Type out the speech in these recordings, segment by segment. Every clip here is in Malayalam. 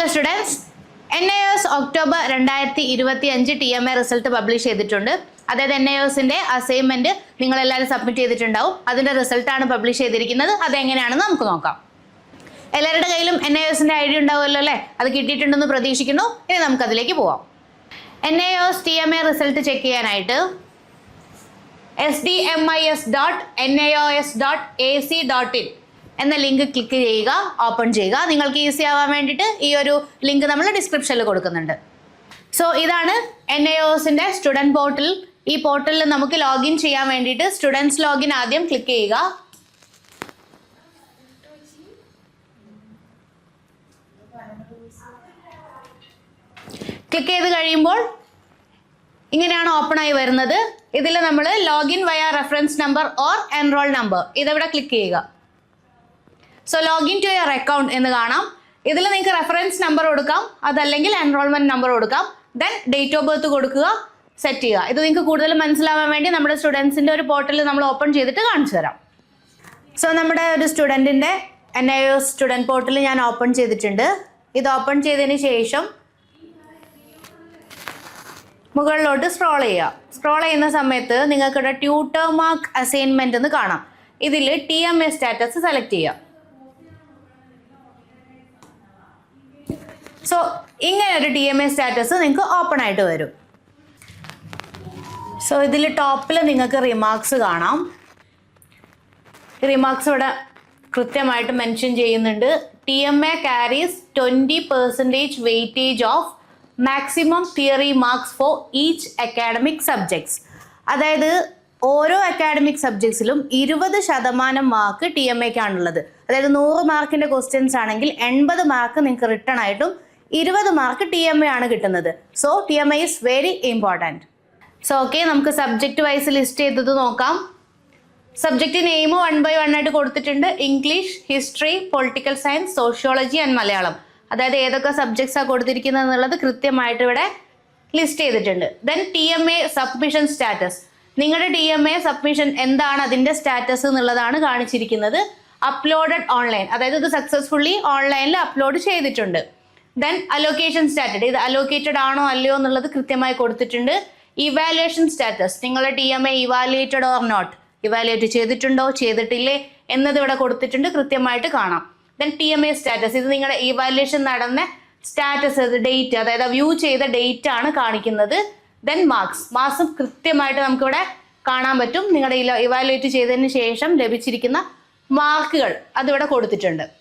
Hello students N I S October രണ്ടായിരത്തി ഇരുപത്തി അഞ്ച് T M A result publish ചെയ്തിട്ടുണ്ട്. അതായത് എൻ ഐ എസിന്റെ അസൈൻമെന്റ് നിങ്ങൾ എല്ലാവരും സബ്മിറ്റ് ചെയ്തിട്ടുണ്ടാവും. അതിന്റെ റിസൾട്ടാണ് പബ്ലിഷ് ചെയ്തിരിക്കുന്നത്. അതെങ്ങനെയാണെന്ന് നമുക്ക് നോക്കാം. എല്ലാവരുടെ കയ്യിലും എൻ ഐ എസിന്റെ ഐ ഡി ഉണ്ടാവുമല്ലോ അല്ലേ? അത് കിട്ടിയിട്ടുണ്ടെന്ന് പ്രതീക്ഷിക്കുന്നു. ഇനി നമുക്ക് അതിലേക്ക് പോവാം. N I S T M A result check ചെയ്യാനായിട്ട് S D M I S dot N I O S dot A C dot in എന്ന ലിങ്ക് ക്ലിക്ക് ചെയ്യുക ഓപ്പൺ ചെയ്യുക. നിങ്ങൾക്ക് ഈസി ആവാൻ വേണ്ടിയിട്ട് ഈ ഒരു ലിങ്ക് നമ്മൾ ഡിസ്ക്രിപ്ഷനിൽ കൊടുക്കുന്നുണ്ട്. സോ ഇതാണ് എൻ ഐ ഒസിന്റെ സ്റ്റുഡന്റ് പോർട്ടൽ ഈ പോർട്ടലിൽ നമുക്ക് ലോഗിൻ ചെയ്യാൻ വേണ്ടിയിട്ട് സ്റ്റുഡൻസ് ലോഗിൻ ആദ്യം ക്ലിക്ക് ചെയ്യുക. ക്ലിക്ക് ചെയ്ത് കഴിയുമ്പോൾ ഇങ്ങനെയാണ് ഓപ്പൺ ആയി വരുന്നത്. ഇതിൽ നമ്മൾ login via reference number or enrol number ഇതവിടെ ക്ലിക്ക് ചെയ്യുക. So login to your account എന്ന് കാണാം. ഇതിൽ നിങ്ങൾക്ക് റെഫറൻസ് നമ്പർ കൊടുക്കാം. അതല്ലെങ്കിൽ എൻറോൾമെന്റ് നമ്പർ കൊടുക്കാം. ദെൻ ഡേറ്റ് ഓഫ് ബർത്ത് കൊടുക്കുക സെറ്റ് ചെയ്യുക. ഇത് നിങ്ങൾക്ക് കൂടുതൽ മനസ്സിലാവാൻ വേണ്ടി നമ്മുടെ സ്റ്റുഡൻസിന്റെ ഒരു പോർട്ടൽ നമ്മൾ ഓപ്പൺ ചെയ്തിട്ട് കാണിച്ചു തരാം. സോ നമ്മുടെ ഒരു സ്റ്റുഡന്റിന്റെ N I O student portal ഞാൻ ഓപ്പൺ ചെയ്തിട്ടുണ്ട്. ഇത് ഓപ്പൺ ചെയ്തതിന് ശേഷം മുകളിലോട്ട് സ്ക്രോൾ ചെയ്യുക. സ്ക്രോൾ ചെയ്യുന്ന സമയത്ത് നിങ്ങൾക്കിവിടെ ട്യൂട്ടർ മാർക്ക് അസൈൻമെന്റ് എന്ന് കാണാം. ഇതിൽ T M A status select ചെയ്യുക. സോ ഇങ്ങനെ ഒരു ടി എം എ സ്റ്റാറ്റസ് നിങ്ങൾക്ക് ഓപ്പൺ ആയിട്ട് വരും. സോ ഇതിൽ ടോപ്പിൽ നിങ്ങൾക്ക് റിമാർക്സ് കാണാം. റിമാർക്സ് ഇവിടെ കൃത്യമായിട്ട് മെൻഷൻ ചെയ്യുന്നുണ്ട്. T M A carries twenty percentage weightage of maximum theory marks for each academic subjects അതായത് ഓരോ അക്കാഡമിക് സബ്ജക്ട്സിലും ഇരുപത് ശതമാനം മാർക്ക് ടി എം എക്കാണുള്ളത് അതായത് നൂറ് മാർക്കിന്റെ ക്വസ്റ്റ്യൻസ് ആണെങ്കിൽ എൺപത് മാർക്ക് നിങ്ങൾക്ക് റിട്ടേൺ ആയിട്ടും ഇരുപത് മാർക്ക് ടി എം ആണ് കിട്ടുന്നത്. So T M A is very important so okay നമുക്ക് സബ്ജക്റ്റ് വൈസ് ലിസ്റ്റ് ചെയ്തത് നോക്കാം. Subject name one by one ആയിട്ട് കൊടുത്തിട്ടുണ്ട്. English history political science sociology and Malayalam അതായത് ഏതൊക്കെ സബ്ജക്ട്സ് ആണ് കൊടുത്തിരിക്കുന്നത് എന്നുള്ളത് കൃത്യമായിട്ട് ഇവിടെ ലിസ്റ്റ് ചെയ്തിട്ടുണ്ട്. Then T M A submission status നിങ്ങളുടെ ടി എം എ സബ്മിഷൻ എന്താണ് അതിന്റെ സ്റ്റാറ്റസ് എന്നുള്ളതാണ് കാണിച്ചിരിക്കുന്നത്. അപ്ലോഡഡ് ഓൺലൈൻ അതായത് ഇത് സക്സസ്ഫുള്ളി ഓൺലൈനിൽ അപ്ലോഡ് ചെയ്തിട്ടുണ്ട്. ദെൻ അലോക്കേഷൻ സ്റ്റാറ്റഡ് ഇത് അലോക്കേറ്റഡ് ആണോ അല്ലയോ എന്നുള്ളത് കൃത്യമായി കൊടുത്തിട്ടുണ്ട്. ഇവാലുവേഷൻ സ്റ്റാറ്റസ് നിങ്ങളുടെ T M A evaluated or not evaluate ചെയ്തിട്ടുണ്ടോ? ചെയ്തിട്ടില്ലേ? എന്നത് ഇവിടെ കൊടുത്തിട്ടുണ്ട്. കൃത്യമായിട്ട് കാണാം. Then T M A status ഇത് നിങ്ങളുടെ ഇവാലുവേഷൻ നടന്ന സ്റ്റാറ്റസ് ഡേറ്റ് അതായത് വ്യൂ ചെയ്ത ഡേറ്റ് ആണ് കാണിക്കുന്നത്. ദെൻ മാർക്സ് മാർക്സ് കൃത്യമായിട്ട് നമുക്കിവിടെ കാണാൻ പറ്റും. നിങ്ങളുടെ ഇവാലുവേറ്റ് ചെയ്തതിന് ശേഷം ലഭിച്ചിരിക്കുന്ന മാർക്കുകൾ അതിവിടെ കൊടുത്തിട്ടുണ്ട്.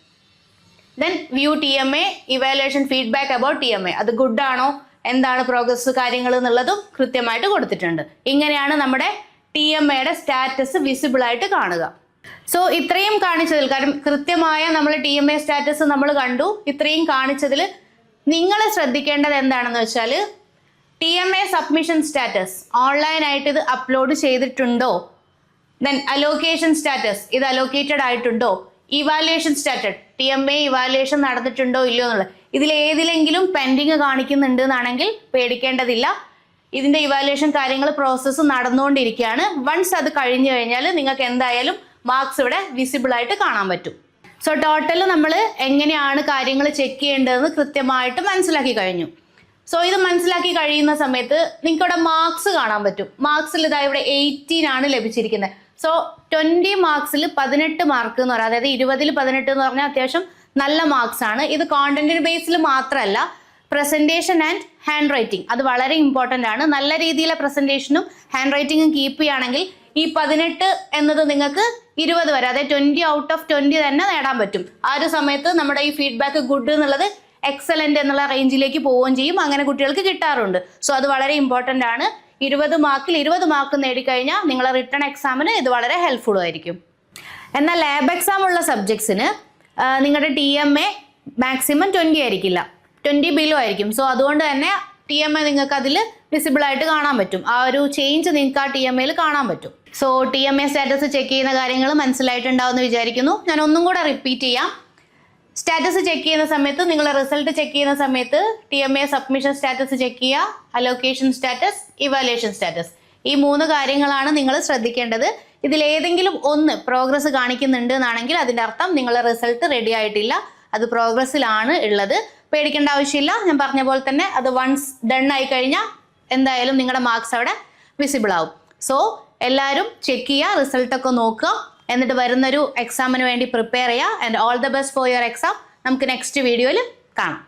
Then view T M A evaluation feedback about T M A അത് ഗുഡ് ആണോ? എന്താണ് പ്രോഗ്രസ് കാര്യങ്ങൾ എന്നുള്ളതും കൃത്യമായിട്ട് കൊടുത്തിട്ടുണ്ട്. ഇങ്ങനെയാണ് നമ്മുടെ ടി എം എയുടെ സ്റ്റാറ്റസ് വിസിബിൾ ആയിട്ട് കാണുക. സോ ഇത്രയും കാണിച്ചതിൽ കാരണം കൃത്യമായ നമ്മൾ ടി എം എ സ്റ്റാറ്റസ് നമ്മൾ കണ്ടു. ഇത്രയും കാണിച്ചതിൽ നിങ്ങൾ ശ്രദ്ധിക്കേണ്ടത് എന്താണെന്ന് വെച്ചാൽ T M A submission status ഓൺലൈനായിട്ട് ഇത് അപ്ലോഡ് ചെയ്തിട്ടുണ്ടോ? ദെൻ അലോക്കേഷൻ സ്റ്റാറ്റസ് ഇത് അലോക്കേറ്റഡ് ആയിട്ടുണ്ടോ? Evaluation started T M A evaluation നടന്നിട്ടുണ്ടോ ഇല്ലയോ എന്നുള്ളത്. ഇതിൽ ഏതിലെങ്കിലും പെൻഡിങ് കാണിക്കുന്നുണ്ട് എന്നാണെങ്കിൽ പേടിക്കേണ്ടതില്ല. ഇതിന്റെ ഇവാലുവേഷൻ കാര്യങ്ങൾ പ്രോസസ്സ് നടന്നുകൊണ്ടിരിക്കുകയാണ്. വൺസ് അത് കഴിഞ്ഞു കഴിഞ്ഞാൽ നിങ്ങൾക്ക് എന്തായാലും മാർക്സ് ഇവിടെ വിസിബിൾ ആയിട്ട് കാണാൻ പറ്റും. സോ ടോട്ടൽ നമ്മൾ എങ്ങനെയാണ് കാര്യങ്ങൾ ചെക്ക് ചെയ്യേണ്ടതെന്ന് കൃത്യമായിട്ട് മനസ്സിലാക്കി കഴിഞ്ഞു. സോ ഇത് മനസ്സിലാക്കി കഴിയുന്ന സമയത്ത് നിങ്ങൾക്ക് ഇവിടെ മാർക്സ് കാണാൻ പറ്റും. മാർക്സിൽ ഇതാ ഇവിടെ എയ്റ്റീൻ ആണ് ലഭിച്ചിരിക്കുന്നത്. സോ ട്വന്റി മാർക്സിൽ പതിനെട്ട് മാർക്ക് എന്ന് പറയുന്നത് അതായത് ഇരുപതിൽ പതിനെട്ട് എന്ന് പറഞ്ഞാൽ അത്യാവശ്യം നല്ല മാർക്സ് ആണ്. ഇത് കോണ്ടന്റ് ബേസിൽ മാത്രമല്ല പ്രസന്റേഷൻ ആൻഡ് ഹാൻഡ് റൈറ്റിംഗ് അത് വളരെ ഇമ്പോർട്ടന്റ് ആണ്. നല്ല രീതിയിലെ പ്രസന്റേഷനും ഹാൻഡ് റൈറ്റിംഗും കീപ്പ് ചെയ്യുകയാണെങ്കിൽ ഈ പതിനെട്ട് എന്നത് നിങ്ങൾക്ക് ഇരുപത് വരെ അതായത് ട്വന്റി ഔട്ട് ഓഫ് ട്വന്റി തന്നെ നേടാൻ പറ്റും. ആ ഒരു സമയത്ത് നമ്മുടെ ഈ ഫീഡ്ബാക്ക് ഗുഡ് എന്നുള്ളത് എക്സലന്റ് എന്നുള്ള റേഞ്ചിലേക്ക് പോവുകയും ചെയ്യും. അങ്ങനെ കുട്ടികൾക്ക് കിട്ടാറുണ്ട്. സോ അത് വളരെ ഇമ്പോർട്ടന്റ് ആണ്. ഇരുപത് മാർക്കിൽ ഇരുപത് മാർക്ക് നേടിക്കഴിഞ്ഞാൽ നിങ്ങളെ റിട്ടേൺ എക്സാമിന് ഇത് വളരെ ഹെൽപ്ഫുൾ ആയിരിക്കും. എന്നാൽ ലാബ് എക്സാം ഉള്ള സബ്ജക്ട്സിന് നിങ്ങളുടെ T M A maximum twenty ആയിരിക്കില്ല. ട്വന്റി ബിലോ ആയിരിക്കും. സോ അതുകൊണ്ട് തന്നെ ടി എം എ നിങ്ങൾക്ക് അതിൽ വിസിബിൾ ആയിട്ട് കാണാൻ പറ്റും. ആ ഒരു ചേഞ്ച് നിങ്ങൾക്ക് ആ ടി എം എയിൽ കാണാൻ പറ്റും. So T M A status check ചെയ്യുന്ന കാര്യങ്ങൾ മനസ്സിലായിട്ടുണ്ടാവുമെന്ന് വിചാരിക്കുന്നു. ഞാൻ ഒന്നും കൂടെ റിപ്പീറ്റ് ചെയ്യാം. സ്റ്റാറ്റസ് ചെക്ക് ചെയ്യുന്ന സമയത്ത് നിങ്ങൾ റിസൾട്ട് ചെക്ക് ചെയ്യുന്ന സമയത്ത് T M A submission status check ചെയ്യുക. അലോക്കേഷൻ സ്റ്റാറ്റസ് ഇവാലുവേഷൻ സ്റ്റാറ്റസ് ഈ മൂന്ന് കാര്യങ്ങളാണ് നിങ്ങൾ ശ്രദ്ധിക്കേണ്ടത്. ഇതിൽ ഏതെങ്കിലും ഒന്ന് പ്രോഗ്രസ് കാണിക്കുന്നുണ്ട് എന്നാണെങ്കിൽ അതിന്റെ അർത്ഥം നിങ്ങളെ റിസൾട്ട് റെഡി ആയിട്ടില്ല. അത് പ്രോഗ്രസ്സിലാണ് ഉള്ളത്. പേടിക്കേണ്ട ആവശ്യമില്ല. ഞാൻ പറഞ്ഞ പോലെ തന്നെ അത് വൺസ് ഡൺ ആയി കഴിഞ്ഞാൽ എന്തായാലും നിങ്ങളുടെ മാർക്സ് അവിടെ വിസിബിൾ ആവും. സോ എല്ലാവരും ചെക്ക് ചെയ്യുക റിസൾട്ടൊക്കെ നോക്കുക. എന്നിട്ട് വരുന്നൊരു എക്സാമിന് വേണ്ടി പ്രിപ്പയർ ചെയ്യുക. And all the best for your exam നമുക്ക് നെക്സ്റ്റ് വീഡിയോയിൽ കാണാം.